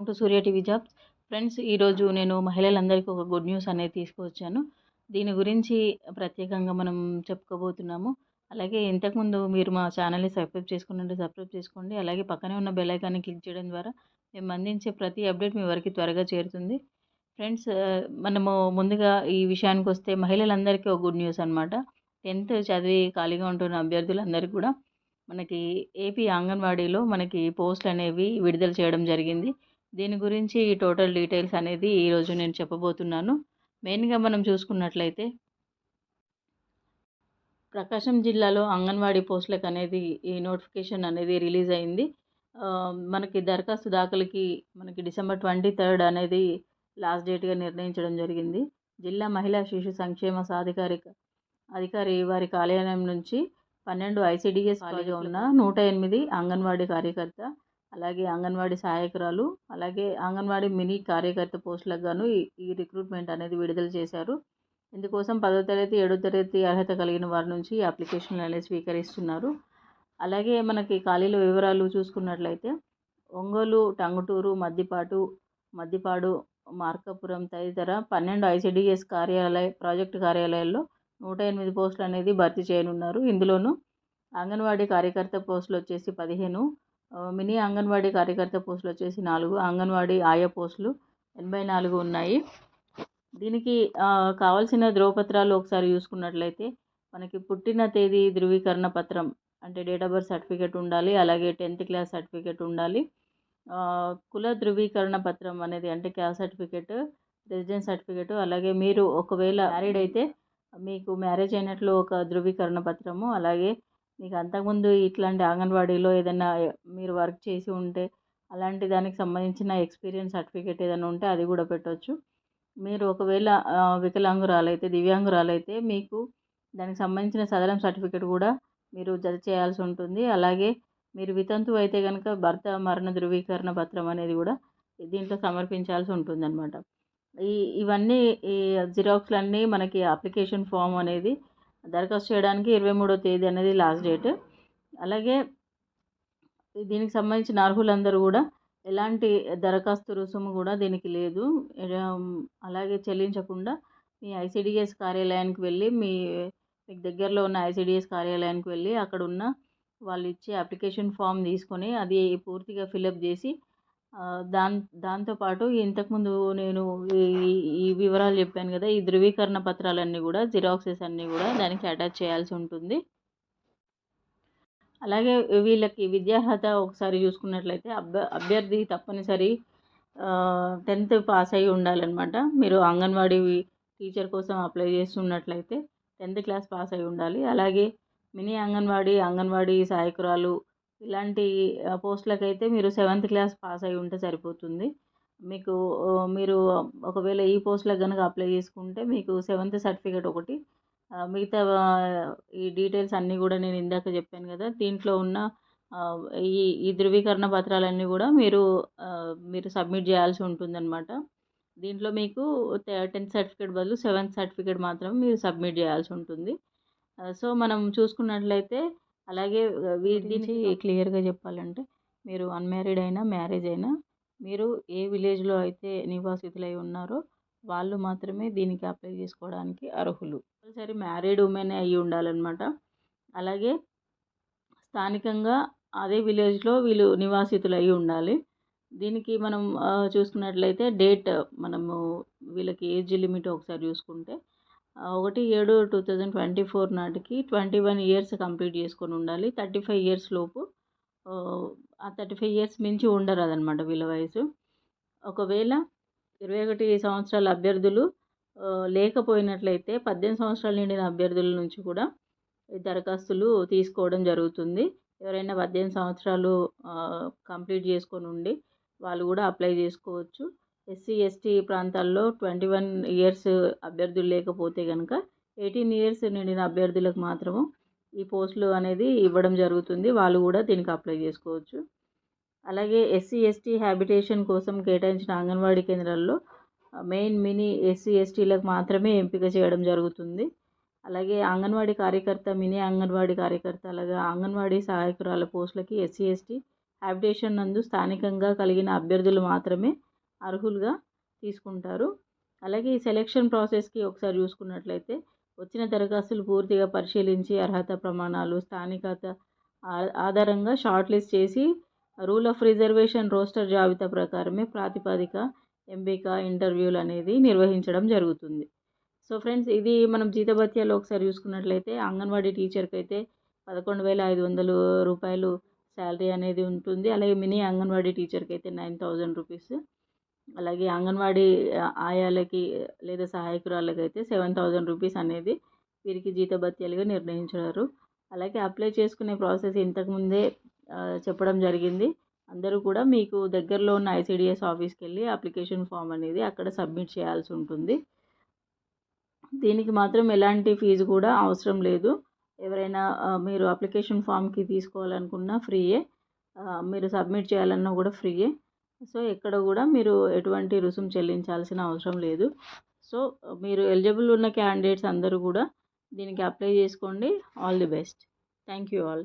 To Surya TV jobs friends ఈరోజు నేను మహిళలందరికీ ఒక గుడ్ న్యూస్ అనేది తీసుకువచ్చాను దీని గురించి ప్రత్యేకంగా మనం చెప్పుకోబోతున్నాము. అలాగే ఇంతకుముందు మీరు మా ఛానల్ని సబ్స్క్రైబ్ చేసుకున్నట్టు సబ్స్క్రైబ్ చేసుకోండి. అలాగే పక్కనే ఉన్న బెల్ ఐకాన్ని క్లిక్ చేయడం ద్వారా మేము అందించే ప్రతి అప్డేట్ మీ వరకు త్వరగా చేరుతుంది. ఫ్రెండ్స్ మనము ముందుగా ఈ విషయానికి వస్తే మహిళలందరికీ ఒక గుడ్ న్యూస్ అనమాట టెన్త్ చదివి ఖాళీగా ఉంటున్న అభ్యర్థులందరికీ కూడా మనకి ఏపీ అంగన్వాడీలో మనకి పోస్టులు అనేవి విడుదల చేయడం జరిగింది. దీని గురించి టోటల్ డీటెయిల్స్ అనేది ఈరోజు నేను చెప్పబోతున్నాను. మెయిన్గా మనం చూసుకున్నట్లయితే ప్రకాశం జిల్లాలో అంగన్వాడీ పోస్టులకు అనేది ఈ నోటిఫికేషన్ అనేది రిలీజ్ అయింది. మనకి దరఖాస్తు దాఖలుకి మనకి డిసెంబర్ ట్వంటీ థర్డ్ అనేది లాస్ట్ డేట్గా నిర్ణయించడం జరిగింది. జిల్లా మహిళా శిశు సంక్షేమ సాధికారిక అధికారి వారి కార్యాలయం నుంచి పన్నెండు ఐసిడిఎస్ ఖాళీగా ఉన్న నూట ఎనిమిది అంగన్వాడీ కార్యకర్త అలాగే అంగన్వాడీ సహాయకురాలు అలాగే అంగన్వాడీ మినీ కార్యకర్త పోస్టులకు గాను ఈ రిక్రూట్మెంట్ అనేది విడుదల చేశారు. ఇందుకోసం పదో తరగతి ఏడో తరగతి అర్హత కలిగిన వారి నుంచి అప్లికేషన్లు అనేది స్వీకరిస్తున్నారు. అలాగే మనకి ఖాళీల వివరాలు చూసుకున్నట్లయితే ఒంగోలు టంగుటూరు మద్దిపాటు మద్దిపాడు మార్కాపురం తదితర పన్నెండు ఐసిడిఎస్ కార్యాలయ ప్రాజెక్టు కార్యాలయాల్లో నూట ఎనిమిది పోస్టులు అనేది భర్తీ చేయనున్నారు. ఇందులోనూ అంగన్వాడీ కార్యకర్త పోస్టులు వచ్చేసి పదిహేను మినీ అంగన్వాడీ కార్యకర్త పోస్టులు వచ్చేసి నాలుగు అంగన్వాడీ ఆయా పోస్టులు ఎనభై నాలుగు ఉన్నాయి. దీనికి కావాల్సిన ధ్రువపత్రాలు ఒకసారి చూసుకున్నట్లయితే మనకి పుట్టిన తేదీ ధృవీకరణ పత్రం అంటే డేట్ ఆఫ్ బర్త్ సర్టిఫికేట్ ఉండాలి అలాగే టెన్త్ క్లాస్ సర్టిఫికేట్ ఉండాలి. కుల ధృవీకరణ పత్రం అనేది అంటే క్యాస్ట్ సర్టిఫికేట్ రెసిడెన్స్ సర్టిఫికేట్ అలాగే మీరు ఒకవేళ మ్యారీడ్ అయితే మీకు మ్యారేజ్ అయినట్లు ఒక ధృవీకరణ పత్రము అలాగే మీకు అంతకుముందు ఇట్లాంటి అంగన్వాడీలో ఏదైనా మీరు వర్క్ చేసి ఉంటే అలాంటి దానికి సంబంధించిన ఎక్స్పీరియన్స్ సర్టిఫికేట్ ఏదైనా ఉంటే అది కూడా పెట్టవచ్చు మీరు ఒకవేళ వికలాంగురాలైతే దివ్యాంగురాలైతే మీకు దానికి సంబంధించిన సదరం సర్టిఫికేట్ కూడా మీరు జత చేయాల్సి ఉంటుంది. అలాగే మీరు వితంతు అయితే కనుక భర్త మరణ ధృవీకరణ పత్రం అనేది కూడా దీంట్లో సమర్పించాల్సి ఉంటుందన్నమాట. ఈ ఇవన్నీ ఈ జిరాక్స్లన్నీ మనకి అప్లికేషన్ ఫామ్ అనేది దరఖాస్తు చేయడానికి ఇరవై మూడో తేదీ అనేది లాస్ట్ డేట్. అలాగే దీనికి సంబంధించిన అర్హులందరూ కూడా ఎలాంటి దరఖాస్తు రుసుము కూడా దీనికి లేదు. అలాగే చెల్లించకుండా మీ ఐసిడిఎస్ కార్యాలయానికి వెళ్ళి మీ మీకు దగ్గరలో ఉన్న ఐసిడిఎస్ కార్యాలయానికి వెళ్ళి అక్కడ ఉన్న వాళ్ళు ఇచ్చే అప్లికేషన్ ఫామ్ తీసుకొని అది పూర్తిగా ఫిలప్ చేసి దాన్ దాంతోపాటు ఇంతకుముందు నేను ఈ ఈ వివరాలు చెప్పాను కదా ఈ ధృవీకరణ పత్రాలన్నీ కూడా జిరాక్సెస్ అన్నీ కూడా దానికి అటాచ్ చేయాల్సి ఉంటుంది. అలాగే వీళ్ళకి విద్యార్హత ఒకసారి చూసుకున్నట్లయితే అభ్య అభ్యర్థి తప్పనిసరి టెన్త్ పాస్ అయి ఉండాలన్నమాట. మీరు అంగన్వాడీ టీచర్ కోసం అప్లై చేస్తున్నట్లయితే టెన్త్ క్లాస్ పాస్ అయి ఉండాలి. అలాగే మినీ అంగన్వాడీ అంగన్వాడీ సహాయకురాలు ఇలాంటి పోస్టులకు అయితే మీరు సెవెంత్ క్లాస్ పాస్ అయి ఉంటే సరిపోతుంది. మీకు మీరు ఒకవేళ ఈ పోస్టులకు కనుక అప్లై చేసుకుంటే మీకు సెవెంత్ సర్టిఫికేట్ ఒకటి మిగతా ఈ డీటెయిల్స్ అన్నీ కూడా నేను ఇందాక చెప్పాను కదా దీంట్లో ఉన్న ఈ ఈ ధృవీకరణ పత్రాలన్నీ కూడా మీరు మీరు సబ్మిట్ చేయాల్సి ఉంటుందన్నమాట. దీంట్లో మీకు టెన్త్ సర్టిఫికేట్ బదులు సెవెంత్ సర్టిఫికేట్ మాత్రం మీరు సబ్మిట్ చేయాల్సి ఉంటుంది. సో మనం చూసుకున్నట్లయితే అలాగే దీనికి క్లియర్గా చెప్పాలంటే మీరు అన్మ్యారీడ్ అయినా మ్యారేజ్ అయినా మీరు ఏ విలేజ్లో అయితే నివాసితులై ఉన్నారో వాళ్ళు మాత్రమే దీనికి అప్లై చేసుకోవడానికి అర్హులు. కంపల్సరీ మ్యారీడ్ ఉమెన్ అయి ఉండాలన్నమాట. అలాగే స్థానికంగా అదే విలేజ్లో వీళ్ళు నివాసితులు అయి ఉండాలి. దీనికి మనం చూసుకున్నట్లయితే డేట్ మనము వీళ్ళకి ఏజ్ లిమిట్ ఒకసారి చూసుకుంటే ఒకటి ఏడు టూ థౌజండ్ ట్వంటీ ఫోర్ నాటికి ట్వంటీ వన్ ఇయర్స్ కంప్లీట్ చేసుకొని ఉండాలి. థర్టీ ఫైవ్ ఇయర్స్ లోపు ఆ థర్టీ ఫైవ్ ఇయర్స్ మించి ఉండరాదు అనమాట వీళ్ళ వయసు. ఒకవేళ ఇరవై ఒకటి సంవత్సరాల అభ్యర్థులు లేకపోయినట్లయితే పద్దెనిమిది సంవత్సరాలు నిండిన అభ్యర్థుల నుంచి కూడా దరఖాస్తులు తీసుకోవడం జరుగుతుంది. ఎవరైనా పద్దెనిమిది సంవత్సరాలు కంప్లీట్ చేసుకొని ఉండి వాళ్ళు కూడా అప్లై చేసుకోవచ్చు. ఎస్సీ ఎస్టీ ప్రాంతాల్లో ట్వంటీ వన్ ఇయర్స్ అభ్యర్థులు లేకపోతే కనుక ఎయిటీన్ ఇయర్స్ నిండిన అభ్యర్థులకు మాత్రము ఈ పోస్టులు అనేది ఇవ్వడం జరుగుతుంది. వాళ్ళు కూడా దీనికి అప్లై చేసుకోవచ్చు. అలాగే ఎస్సీ ఎస్టీ హ్యాబిటేషన్ కోసం కేటాయించిన అంగన్వాడీ కేంద్రాల్లో మెయిన్ మినీ ఎస్సీ ఎస్టీలకు మాత్రమే ఎంపిక చేయడం జరుగుతుంది. అలాగే అంగన్వాడీ కార్యకర్త మినీ అంగన్వాడీ కార్యకర్త అలాగే అంగన్వాడీ సహాయకురాల పోస్టులకి ఎస్సీ ఎస్టీ హ్యాబిటేషన్ నందు స్థానికంగా కలిగిన అభ్యర్థులు మాత్రమే అర్హులుగా తీసుకుంటారు. అలాగే ఈ సెలెక్షన్ ప్రాసెస్కి ఒకసారి చూసుకున్నట్లయితే వచ్చిన దరఖాస్తులు పూర్తిగా పరిశీలించి అర్హత ప్రమాణాలు స్థానికత ఆధారంగా షార్ట్ లిస్ట్ చేసి రూల్ ఆఫ్ రిజర్వేషన్ రోస్టర్ జాబితా ప్రకారమే ప్రాతిపదిక ఎంపిక ఇంటర్వ్యూలు అనేది నిర్వహించడం జరుగుతుంది. సో ఫ్రెండ్స్ ఇది మనం జీతభత్యాలు ఒకసారి చూసుకున్నట్లయితే అంగన్వాడీ టీచర్కి అయితే పదకొండు వేల ఐదు వందలు రూపాయలు శాలరీ అనేది ఉంటుంది. అలాగే మినీ అంగన్వాడీ టీచర్కి అయితే నైన్ థౌజండ్ రూపీస్ అలాగే అంగన్వాడీ ఆయాలకి లేదా సహాయకురాళ్ళకి అయితే సెవెన్ థౌజండ్ రూపీస్ అనేది వీరికి జీతభత్యాలుగా నిర్ణయించారు. అలాగే అప్లై చేసుకునే ప్రాసెస్ ఇంతకుముందే చెప్పడం జరిగింది. అందరూ కూడా మీకు దగ్గరలో ఉన్న ఐసిడిఎస్ ఆఫీస్కి వెళ్ళి అప్లికేషన్ ఫామ్ అనేది అక్కడ సబ్మిట్ చేయాల్సి ఉంటుంది. దీనికి మాత్రం ఎలాంటి ఫీజు కూడా అవసరం లేదు. ఎవరైనా మీరు అప్లికేషన్ ఫామ్కి తీసుకోవాలనుకున్నా ఫ్రీయే. మీరు సబ్మిట్ చేయాలన్నా కూడా ఫ్రీయే. సో ఎక్కడ కూడా మీరు ఎటువంటి రుసుము చెల్లించాల్సిన అవసరం లేదు. సో మీరు ఎలిజిబుల్ ఉన్న క్యాండిడేట్స్ అందరూ కూడా దీనికి అప్లై చేసుకోండి. All the best. Thank you all.